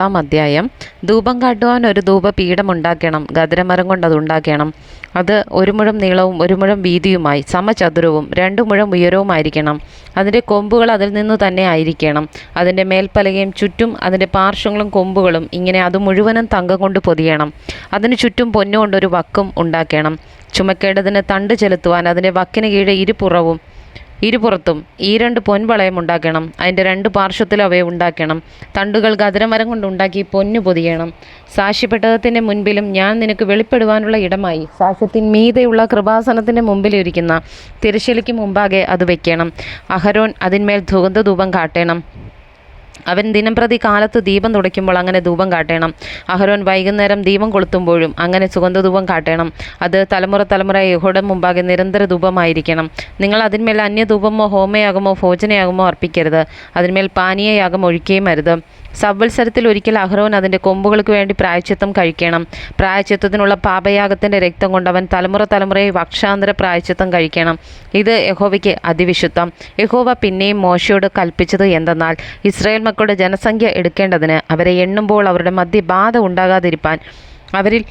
ആം അധ്യായം. ധൂപം കാട്ടുവാൻ ഒരു ധൂപപീഠം ഉണ്ടാക്കണം ഗദരമരം കൊണ്ട് അത് ഉണ്ടാക്കണം അത് ഒരു മുഴം നീളവും ഒരു മുഴം വീതിയുമായി സമചതുരവും രണ്ടു മുഴം ഉയരവുമായിരിക്കണം. അതിന്റെ കൊമ്പുകൾ അതിൽ നിന്ന് തന്നെ ആയിരിക്കണം. അതിന്റെ മേൽപ്പലകയും ചുറ്റും അതിന്റെ പാർശ്വങ്ങളും കൊമ്പുകളും ഇങ്ങനെ അത് മുഴുവനും തങ്കം കൊണ്ട് പൊതിയണം. അതിന് ചുറ്റും പൊന്നുകൊണ്ടൊരു വക്കും ഉണ്ടാക്കണം. ചുമക്കേണ്ടതിന് തണ്ട് ചെലുത്തുവാൻ അതിന്റെ വക്കിന് കീഴെ ഇരുപുറവും ഇരുപുറത്തും ഈ രണ്ട് പൊൻവളയം ഉണ്ടാക്കണം. അതിന്റെ രണ്ട് പാർശ്വത്തിലും അവയെ ഉണ്ടാക്കണം. തണ്ടുകൾ ഗദരമരം കൊണ്ട് ഉണ്ടാക്കി പൊന്നു പൊതിയണം. സാക്ഷ്യപ്പെട്ടകത്തിന്റെ മുൻപിലും ഞാൻ നിനക്ക് വെളിപ്പെടുവാനുള്ള ഇടമായി. സാക്ഷ്യത്തിൻ മീതെയുള്ള കൃപാസനത്തിന്റെ മുമ്പിലിരിക്കുന്ന തിരശ്ശലിക്ക് മുമ്പാകെ അത് വയ്ക്കണം അഹരോൻ അതിന്മേൽ സുഗന്ധധൂപം കാട്ടണം. അവൻ ദിനംപ്രതി കാലത്ത് ദീപം തുടയ്ക്കുമ്പോൾ അങ്ങനെ ധൂപം കാട്ടണം. അഹരോൻ വൈകുന്നേരം ദീപം കൊളുത്തുമ്പോഴും അങ്ങനെ സുഗന്ധധൂപം കാട്ടണം. അത് തലമുറ തലമുറ യഹോടം മുമ്പാകെ നിരന്തര ധൂപമായിരിക്കണം. നിങ്ങൾ അതിന്മേൽ അന്യധൂപമോ ഹോമയാകുമോ ഭോജനയാകുമോ അർപ്പിക്കരുത്. അതിന്മേൽ പാനീയയാകം ഒഴിക്കുകയും അരുത്. സവത്സരത്തിൽ ഒരിക്കൽ അഹ്റോൻ അതിന്റെ കൊമ്പുകൾക്ക് വേണ്ടി പ്രായച്ചിത്തം കഴിക്കണം. പ്രായച്ചിത്തത്തിനുള്ള പാപയാഗത്തിന്റെ രക്തം കൊണ്ട് അവൻ തലമുറ തലമുറയെ വക്ഷാന്തര പ്രായച്ചിത്തം കഴിക്കണം. ഇത് യഹോവയ്ക്ക് അതിവിശുദ്ധം. യഹോവ പിന്നെയും മോശയോട് കൽപ്പിച്ചത് എന്തെന്നാൽ ഇസ്രായേൽ മക്കളുടെ ജനസംഖ്യ എടുക്കേണ്ടതിന് അവരെ എണ്ണുമ്പോൾ അവരുടെ മധ്യബാധ ഉണ്ടാകാതിരിപ്പാൻ അവരിൽ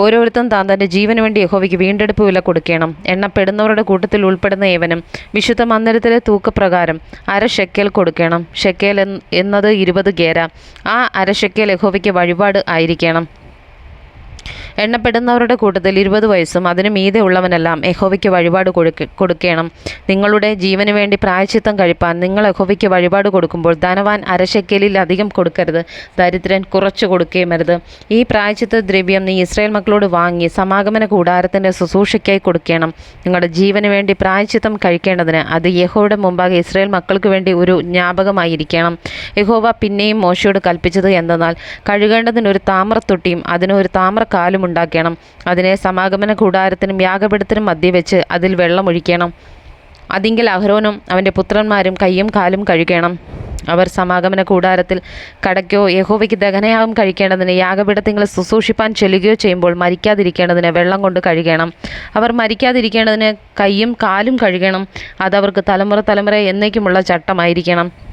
ഓരോരുത്തരും താൻ തന്റെ ജീവന് വേണ്ടി യഹോവയ്ക്ക് വീണ്ടെടുപ്പ് വില കൊടുക്കണം. എണ്ണപ്പെടുന്നവരുടെ കൂട്ടത്തിൽ ഉൾപ്പെടുന്ന ഏവനും വിശുദ്ധ മന്ദിരത്തിലെ തൂക്കപ്രകാരം അര ഷെക്കേൽ കൊടുക്കണം. ഷെക്കേൽ എന്ന് എന്നത് ഇരുപത് ഗേര. ആ അര ഷെക്കേൽ യഹോവയ്ക്ക് വഴിപാട് ആയിരിക്കണം. എണ്ണപ്പെടുന്നവരുടെ കൂട്ടത്തിൽ ഇരുപത് വയസ്സും അതിനു മീതെ ഉള്ളവനെല്ലാം യഹോവയ്ക്ക് വഴിപാട് കൊടുക്ക കൊടുക്കണം. നിങ്ങളുടെ ജീവന് വേണ്ടി പ്രായച്ചിത്തം കഴിപ്പാൻ നിങ്ങൾ യഹോവയ്ക്ക് വഴിപാട് കൊടുക്കുമ്പോൾ ധനവാൻ അരശക്കലിൽ അധികം കൊടുക്കരുത്. ദരിദ്രൻ കുറച്ചു കൊടുക്കുകയും അരുത് ഈ പ്രായച്ചിത്ത ദ്രവ്യം നീ ഇസ്രായേൽ മക്കളോട് വാങ്ങി സമാഗമന കൂടാരത്തിന്റെ ശുശ്രൂഷയ്ക്കായി കൊടുക്കണം. നിങ്ങളുടെ ജീവന് വേണ്ടി പ്രായച്ചിത്തം കഴിക്കേണ്ടതിന് അത് യഹോയുടെ മുമ്പാകെ ഇസ്രായേൽ മക്കൾക്ക് വേണ്ടി ഒരു ജ്ഞാപകമായിരിക്കണം. യഹോവ പിന്നെയും മോശയോട് കൽപ്പിച്ചത് എന്തെന്നാൽ കഴുകേണ്ടതിന് ഒരു താമ്രത്തൊട്ടിയും അതിനൊരു താമ്രക്കാലും ഉണ്ടാക്കണം. അതിനെ സമാഗമന കൂടാരത്തിനും യാഗപീഠത്തിനും മധ്യ വെച്ച് അതിൽ വെള്ളമൊഴിക്കണം അതിങ്കിൽ അഹ്റോനും അവന്റെ പുത്രന്മാരും കയ്യും കാലും കഴുകണം. അവർ സമാഗമന കൂടാരത്തിൽ കടയ്ക്കോ യഹോവയ്ക്ക് ദഹനയാഗം കഴിക്കേണ്ടതിന് യാഗപീഠത്തിങ്ങൾ ശുശ്രൂഷിപ്പാൻ ചെല്ലുകയോ ചെയ്യുമ്പോൾ മരിക്കാതിരിക്കേണ്ടതിന് വെള്ളം കൊണ്ട് കഴുകണം. അവർ മരിക്കാതിരിക്കേണ്ടതിന് കയ്യും കാലും കഴുകണം. അതവർക്ക് തലമുറ തലമുറ എന്നേക്കുമുള്ള ചട്ടമായിരിക്കണം.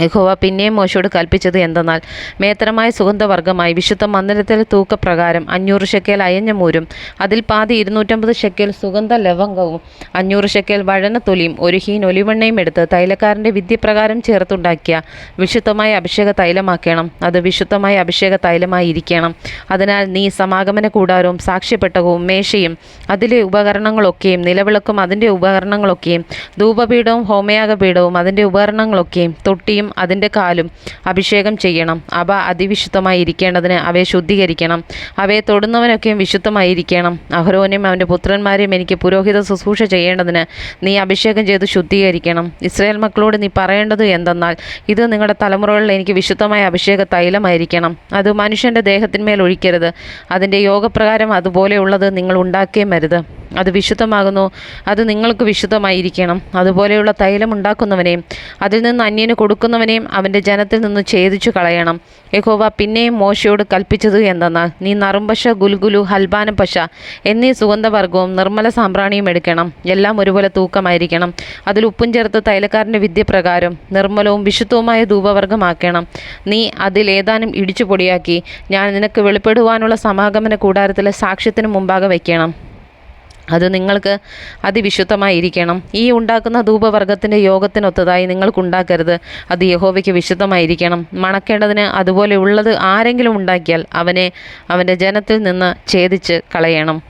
യഹോവ പിന്നെയും മോശയോട് കൽപ്പിച്ചത് എന്തെന്നാൽ മേത്തരമായ സുഗന്ധവർഗമായി വിശുദ്ധ മന്ദിരത്തിലെ തൂക്കപ്രകാരം അഞ്ഞൂറ് ഷെക്കേൽ അയഞ്ഞ മൂരും അതിൽ പാതി ഇരുന്നൂറ്റമ്പത് ഷെക്കേൽ സുഗന്ധ ലവംഗവും അഞ്ഞൂറ് ഷെക്കേൽ വഴനത്തൊലിയും ഒരു ഹീൻ ഒലിവെണ്ണയും എടുത്ത് തൈലക്കാരന്റെ വിദ്യപ്രകാരം ചേർത്തുണ്ടാക്കിയ വിശുദ്ധമായ അഭിഷേക തൈലമാക്കണം. അത് വിശുദ്ധമായ അഭിഷേക തൈലമായി ഇരിക്കണം അതിനാൽ നീ സമാഗമന കൂടാരവും സാക്ഷ്യപ്പെട്ടകവും മേശയും അതിലെ ഉപകരണങ്ങളൊക്കെയും നിലവിളക്കും അതിന്റെ ഉപകരണങ്ങളൊക്കെയും ധൂപപീഠവും ഹോമയാഗപീഠവും അതിന്റെ ഉപകരണങ്ങളൊക്കെയും തൊട്ടിയും അതിന്റെ കാലും അഭിഷേകം ചെയ്യണം. അവ അതിവിശുദ്ധമായി ഇരിക്കേണ്ടതിന് അവയെ ശുദ്ധീകരിക്കണം. അവയെ തൊടുന്നവനൊക്കെയും വിശുദ്ധമായിരിക്കണം അഹ്റോനും അവന്റെ പുത്രന്മാരെയും എനിക്ക് പുരോഹിത ശുശ്രൂഷ ചെയ്യേണ്ടതിന് നീ അഭിഷേകം ചെയ്ത് ശുദ്ധീകരിക്കണം. ഇസ്രായേൽ മക്കളോട് നീ പറയേണ്ടത് എന്തെന്നാൽ ഇത് നിങ്ങളുടെ തലമുറകളിൽ എനിക്ക് വിശുദ്ധമായ അഭിഷേക തൈലമായിരിക്കണം. അത് മനുഷ്യന്റെ ദേഹത്തിന്മേൽ ഒഴിക്കരുത്. അതിന്റെ യോഗപ്രകാരം അതുപോലെയുള്ളത് നിങ്ങൾ ഉണ്ടാക്കേ അരുത് അത് വിശുദ്ധമാകുന്നു. അത് നിങ്ങൾക്ക് വിശുദ്ധമായിരിക്കണം. അതുപോലെയുള്ള തൈലം ഉണ്ടാക്കുന്നവനെയും അതിൽ നിന്ന് അന്യന് കൊടുക്കുന്നവനെയും അവന്റെ ജനത്തിൽ നിന്ന് ഛേദിച്ചു കളയണം. യഹോവ പിന്നെയും മോശയോട് കൽപ്പിച്ചത് എന്തെന്നാൽ നീ നറുംപശ ഗുൽഗുലു ഹൽബാന പശ എന്നീ സുഗന്ധവർഗവും നിർമ്മല സാമ്പ്രാണിയും എടുക്കണം. എല്ലാം ഒരുപോലെ തൂക്കമായിരിക്കണം. അതിൽ ഉപ്പും ചേർത്ത് തൈലക്കാരന്റെ വിദ്യപ്രകാരം നിർമ്മലവും വിശുദ്ധവുമായ ധൂപവർഗമാക്കണം നീ അതിൽ ഏതാനും ഇടിച്ചു പൊടിയാക്കി ഞാൻ നിനക്ക് വെളിപ്പെടുവാനുള്ള സമാഗമന കൂടാരത്തിലെ സാക്ഷ്യത്തിന് മുമ്പാകെ വയ്ക്കണം. അത് നിങ്ങൾക്ക് അതിവിശുദ്ധമായിരിക്കണം. ഈ ഉണ്ടാക്കുന്ന ധൂപവർഗത്തിന്റെ യോഗത്തിനൊത്തതായി നിങ്ങൾക്കുണ്ടാക്കരുത്. അത് യഹോവയ്ക്ക് വിശുദ്ധമായിരിക്കണം. മണക്കേണ്ടതിന് അതുപോലെ ഉള്ളത് ആരെങ്കിലും ഉണ്ടാക്കിയാൽ അവനെ അവന്റെ ജനത്തിൽ നിന്ന് ഛേദിച്ച് കളയണം.